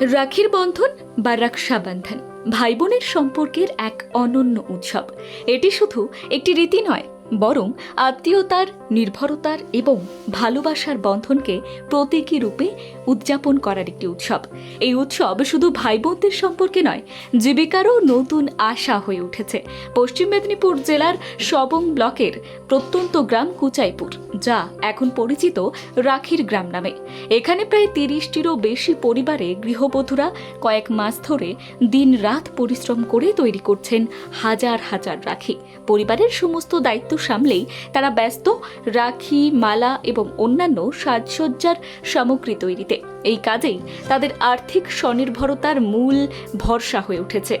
রাখির বন্ধন বা রাক্ষাবন্ধন ভাই বোনের সম্পর্কের এক অনন্য উৎসব। এটি শুধু একটি রীতি নয়, বরং আত্মীয়তার, নির্ভরতার এবং ভালোবাসার বন্ধনকে প্রতীকী রূপে উদযাপন করার একটি উৎসব। এই উৎসব শুধু ভাই বোনদের সম্পর্কে নয়, জীবিকারও নতুন আশা হয়ে উঠেছে। পশ্চিম মেদিনীপুর জেলার সবং ব্লকের প্রত্যন্ত গ্রাম কুচাইপুর, যা এখন পরিচিত রাখির গ্রাম নামে। এখানে প্রায় তিরিশটিরও বেশি পরিবারে গৃহবধূরা কয়েক মাস ধরে দিন রাত পরিশ্রম করে তৈরি করছেন হাজার হাজার রাখি। পরিবারের সমস্ত দায়িত্ব সামলেই তারা ব্যস্ত রাখি, মালা এবং অন্যান্য সাজসজ্জার সামগ্রী তৈরিতে এই কাজেই তাদের আর্থিক স্বনির্ভরতার মূল ভরসা হয়ে উঠেছে।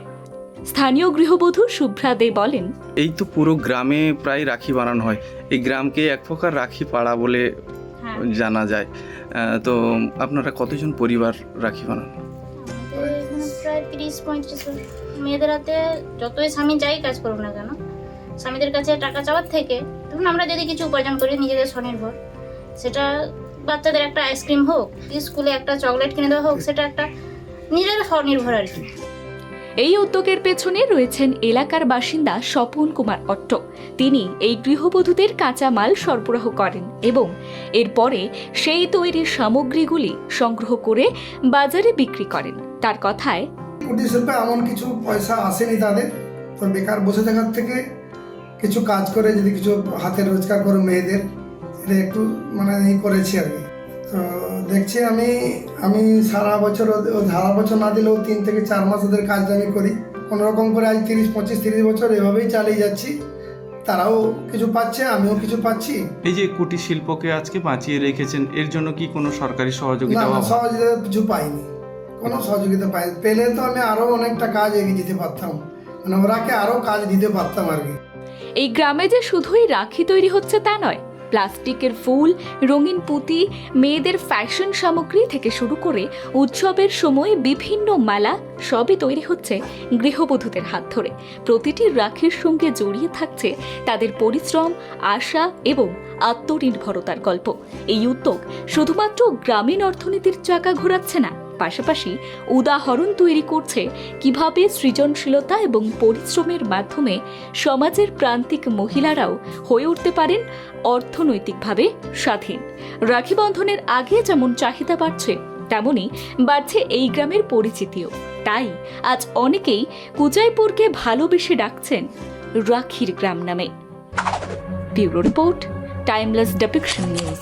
স্থানীয় গৃহবধূ শুভ্রা দে বলেন এই তো পুরো গ্রামে প্রায় রাখি বানানো হয়। এই গ্রামকে এক প্রকার রাখি পাড়া বলে জানা যায়। তো আপনারা কতজন পরিবার রাখি বানান? প্রায় তিরিশ পঁয়ত্রিশ মেয়েদের হাতে যতই স্বামী যাই কাজ করুক না কেন স্বামীদের কাছে টাকা চাওয়ার থেকে ধরুন আমরা যদি কিছু উপার্জন করি নিজেদের স্বনির্ভর সেটা বাচ্চাদের একটা আইসক্রিম হোক স্কুলে একটা চকলেট কিনে দেওয়া হোক সেটা একটা নিজের স্বনির্ভর আর কি। এই উদ্যোগের পেছনে রয়েছেন এলাকার বাসিন্দা স্বপন কুমার অট্ট। তিনি এই গৃহবধূদের কাঁচামাল সরবরাহ করেন এবং এরপরে সেই তৈরির সামগ্রীগুলি সংগ্রহ করে বাজারে বিক্রি করেন। তার কথায় কুটির শিল্পে এমন কিছু পয়সা আসেনি তাদের তো বেকার বসে থাকার থেকে কিছু কাজ করে যদি কিছু হাতে রোজগার করে মেয়েদের এটা একটু মানে ই করেছি আর কি। তো দেখছি আমি আমি সারা বছর ওদের- ও সারা বছর না দিলেও তিন থেকে চার মাস ওদের কাজটা আমি করি। কোনো রকম করে আজ তিরিশ পঁচিশ তিরিশ বছর এভাবেই চালিয়ে যাচ্ছি। তারাও কিছু পাচ্ছে আমিও কিছু পাচ্ছি। এই যে কুটির শিল্পকে আজকে বাঁচিয়ে রেখেছেন এর জন্য কি কোনো সরকারি সহযোগিতা না সহযোগিতা কিছু পাইনি। কোনো সহযোগিতা পাইনি। পেলে তো আমি আরও অনেকটা কাজ এগিয়ে যেতে পারতাম। মানে ওরাকে আরও কাজ দিতে পারতাম আর কি। এই গ্রামে যে শুধুই রাখি তৈরি হচ্ছে তা নয় প্লাস্টিকের ফুল, রঙিন পুঁতি, মেয়েদের ফ্যাশন সামগ্রী থেকে শুরু করে উৎসবের সময় বিভিন্ন মালা সবই তৈরি হচ্ছে গৃহবধূদের হাত ধরে। প্রতিটি রাখির সঙ্গে জড়িয়ে থাকছে তাদের পরিশ্রম, আশা এবং আত্মনির্ভরতার গল্প। এই উদ্যোগ শুধুমাত্র গ্রামীণ অর্থনীতির চাকা ঘোরাচ্ছে না পাশাপাশি উদাহরণ তৈরি করছে কীভাবে সৃজনশীলতা এবং পরিশ্রমের মাধ্যমে সমাজের প্রান্তিক মহিলারাও হয়ে উঠতে পারেন অর্থনৈতিকভাবে স্বাধীন। রাখি বন্ধনের আগে যেমন চাহিদা বাড়ছে তেমনই বাড়ছে এই গ্রামের পরিচিতিও। তাই আজ অনেকেই কুজাইপুরকে ভালোবেসে ডাকছেন রাখির গ্রাম নামে। Bureau report, timeless depiction news.